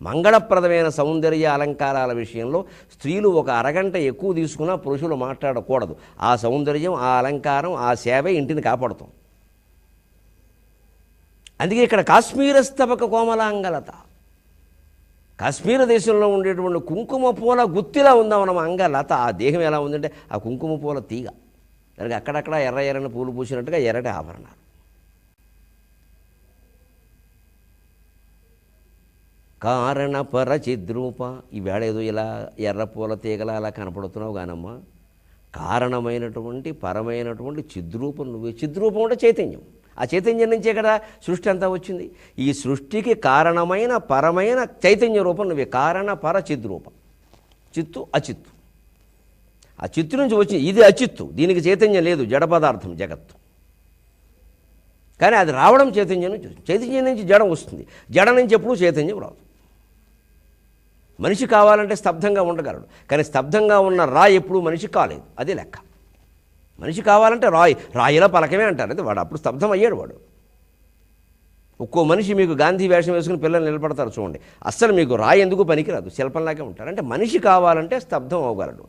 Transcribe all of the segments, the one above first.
మంగళప్రదమైన సౌందర్య అలంకారాల విషయంలో స్త్రీలు ఒక అరగంట ఎక్కువ తీసుకున్నా పురుషులు మాట్లాడకూడదు. ఆ సౌందర్యం ఆ అలంకారం ఆ సేవే ఇంటిని కాపాడుతాం అందుకే ఇక్కడ కాశ్మీరస్తపక కోమలాంగలత. కాశ్మీర దేశంలో ఉండేటువంటి కుంకుమ పూల గుత్తిలా ఉందా మనం అంగలత. ఆ దేహం ఎలా ఉందంటే ఆ కుంకుమ పూల తీగ. దానికి అక్కడక్కడ ఎర్ర ఎర్రని పూలు పూసినట్టుగా ఎర్రటి ఆభరణాలు. కారణ ఈ ఈవేళ ఏదో ఇలా ఎర్ర పూల తీగల అలా కనపడుతున్నావు కానమ్మా కారణమైనటువంటి పరమైనటువంటి చిద్రూపం నువ్వే. చిద్రూపం అంటే చైతన్యం. ఆ చైతన్యం నుంచే కదా సృష్టి అంతా వచ్చింది? ఈ సృష్టికి కారణమైన పరమైన చైతన్య రూపం నువ్వే. కారణ పర చిద్రూపం చిత్తు అచిత్తు. ఆ చిత్తు నుంచి వచ్చి ఇది అచిత్తు. దీనికి చైతన్యం లేదు. జడ పదార్థం జగత్తు. కానీ అది రావడం చైతన్యం నుంచి చైతన్యం నుంచి జడం వస్తుంది. జడ నుంచి ఎప్పుడూ చైతన్యం రాదు. మనిషి కావాలంటే స్తబ్దంగా ఉండగలడు. కానీ స్తబ్దంగా ఉన్న రాయి ఎప్పుడూ మనిషి కాలేదు. అదే లెక్క. మనిషి కావాలంటే రాయి రాయిలా పలకమే అంటారు. అది వాడు అప్పుడు స్తబ్దం అయ్యాడు వాడు. ఒక్కో మనిషి మీకు గాంధీ వేషం వేసుకుని పిల్లలు నిలబడతారు చూడండి. అస్సలు మీకు రాయి ఎందుకు పనికిరాదు? శిల్పంలాగే ఉంటారు. అంటే మనిషి కావాలంటే స్తబ్దం అవ్వగలడు.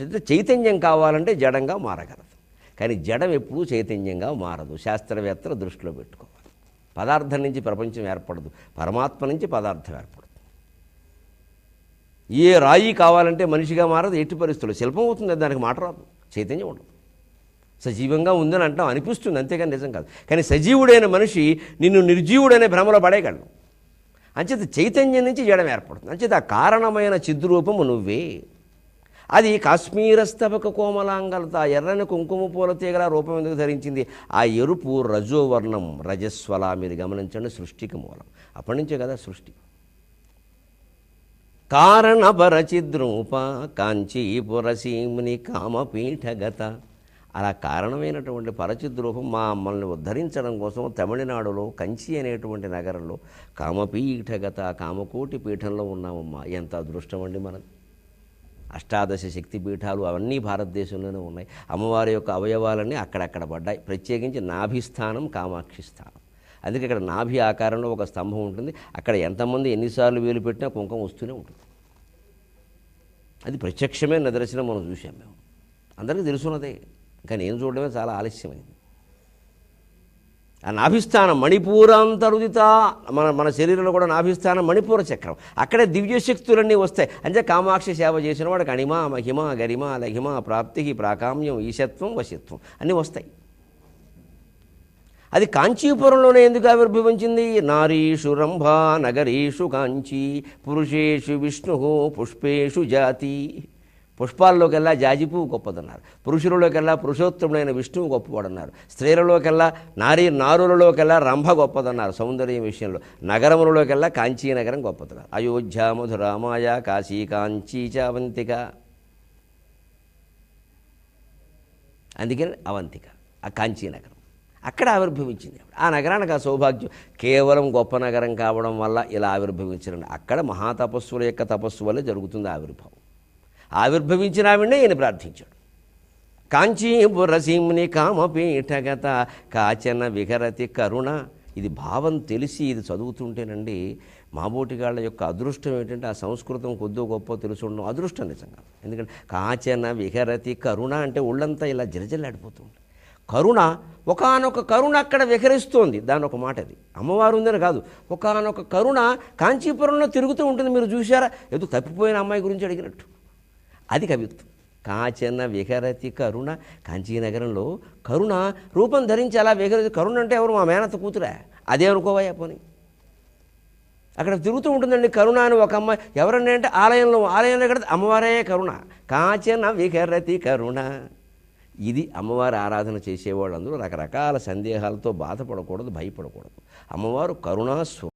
అంటే చైతన్యం కావాలంటే జడంగా మారగలదు. కానీ జడం ఎప్పుడూ చైతన్యంగా మారదు. శాస్త్రవేత్తలు దృష్టిలో పెట్టుకోవాలి. పదార్థం నుంచి ప్రపంచం ఏర్పడదు. పరమాత్మ నుంచి పదార్థం ఏర్పడదు. ఏ రాయి కావాలంటే మనిషిగా మారదు ఎట్టి పరిస్థితులు శిల్పం అవుతుంది దానికి మాట రాదు. చైతన్యం ఉండదు. సజీవంగా ఉందని అంటాం అనిపిస్తుంది అంతేగాని నిజం కాదు. కానీ సజీవుడైన మనిషి నిన్ను నిర్జీవుడనే భ్రమలో పడేయగలడు. అంచేత చైతన్యం నుంచి జడం ఏర్పడుతుంది. అంచేత ఆ కారణమైన చిద్రూపము నువ్వే. అది కాశ్మీరస్తవక కోమలాంగలత ఎర్రని కుంకుమ పూల తీగల రూపం ఎందుకు ధరించింది? ఆ ఎరుపు రజోవర్ణం రజస్వల. మీరు గమనించండి సృష్టికి మూలం. అప్పటి నుంచే కదా సృష్టి. కారణపరచిద్రూప కాంచీపురసీముని కామపీఠగత అలా కారణమైనటువంటి పరచిద్రూపం మా మమ్మల్ని ఉద్ధరించడం కోసం తమిళనాడులో కంచి అనేటువంటి నగరంలో కామపీఠగత కామకోటి పీఠంలో ఉన్నామమ్మా. ఎంత అదృష్టం అండి మనం అష్టాదశ శక్తి పీఠాలు అవన్నీ భారతదేశంలోనే ఉన్నాయి. అమ్మవారి యొక్క అవయవాలన్నీ అక్కడక్కడ పడ్డాయి. ప్రత్యేకించి నాభిస్థానం కామాక్షి స్థానం. అందుకే ఇక్కడ నాభి ఆకారంలో ఒక స్తంభం ఉంటుంది. అక్కడ ఎంతమంది ఎన్నిసార్లు వేలు పెట్టినా కుంకం వస్తూనే ఉంటుంది. అది ప్రత్యక్షమే నిదర్శనం మనం చూసాం మేము. అందరికీ తెలుసున్నదే. ఇంకా నేను చూడడమే చాలా ఆలస్యమైంది. ఆ నాభిస్థానం మణిపూరాంతరుదిత మన మన శరీరంలో కూడా నాభిస్థానం మణిపూర చక్రం. అక్కడే దివ్యశక్తులన్నీ వస్తాయి. అంటే కామాక్షి సేవ చేసిన వాడికి అణిమ మహిమ గరిమ లహిమ ప్రాప్తి ప్రాకామ్యం ఈశత్వం వశత్వం అన్నీ వస్తాయి. అది కాంచీపురంలోనే ఎందుకు ఆవిర్భవించింది? నారీషు రంభ నగరీషు కాంచీ పురుషేషు విష్ణు పుష్పేషు జాతి. పుష్పాల్లోకెల్లా జాజిపువ్వు గొప్పదన్నారు. పురుషులలోకెల్లా పురుషోత్తముడైన విష్ణువు గొప్పవాడన్నారు. స్త్రీలలోకెల్లా నారీ నారులలోకెల్లా రంభ గొప్పదన్నారు సౌందర్యం విషయంలో. నగరములలోకెల్లా కాంచీ నగరం గొప్పదన్నారు. అయోధ్య మధురామాయ కాశీ కాంచీ చావంతిక. అందుకని అవంతిక. ఆ కాంచీ నగరం. అక్కడ ఆవిర్భవించింది. ఆ నగరానికి ఆ సౌభాగ్యం. కేవలం గొప్ప నగరం కావడం వల్ల ఇలా ఆవిర్భవించడం అక్కడ మహాతపస్సుల యొక్క తపస్సు వల్ల జరుగుతుంది ఆవిర్భావం. ఆవిర్భవించిన ఆవిడనే ఈయన ప్రార్థించాడు. కాంచీపురసీముని కామపీఠగత కాచన విహరతి కరుణ. ఇది భావం తెలిసి ఇది చదువుతుంటేనండి మాబోటిగాళ్ళ యొక్క అదృష్టం ఏంటంటే ఆ సంస్కృతం కొద్దో గొప్ప తెలుసు ఉండడం అదృష్టం నిజంగా. ఎందుకంటే కాచన విహరతి కరుణ అంటే ఒళ్ళంతా ఇలా జలజల్లాడిపోతుంది కరుణ ఒకానొక కరుణ అక్కడ విహరిస్తోంది. దాని ఒక మాట అది అమ్మవారు ఉందని కాదు. ఒకానొక కరుణ కాంచీపురంలో తిరుగుతూ ఉంటుంది. మీరు చూశారా? ఏదో తప్పిపోయిన అమ్మాయి గురించి అడిగినట్టు. అది కవిత్వం. కాచన విహరతి కరుణ. కాంచీనగరంలో కరుణ రూపం ధరించి అలా విహరతి కరుణ అంటే ఎవరు? మా మేనత కూతురా. అదే అనుకోవయ్యా పోనీ. అక్కడ తిరుగుతూ ఉంటుందండి కరుణ అని ఒక అమ్మాయి. ఎవరండి అంటే ఆలయంలో ఆలయంలో కడితే అమ్మవారే కరుణ. కాచన విహరతి కరుణ. ఇది అమ్మవారి ఆరాధన చేసేవాళ్ళందరూ రకరకాల సందేహాలతో బాధపడకూడదు భయపడకూడదు. అమ్మవారు కరుణాస్వ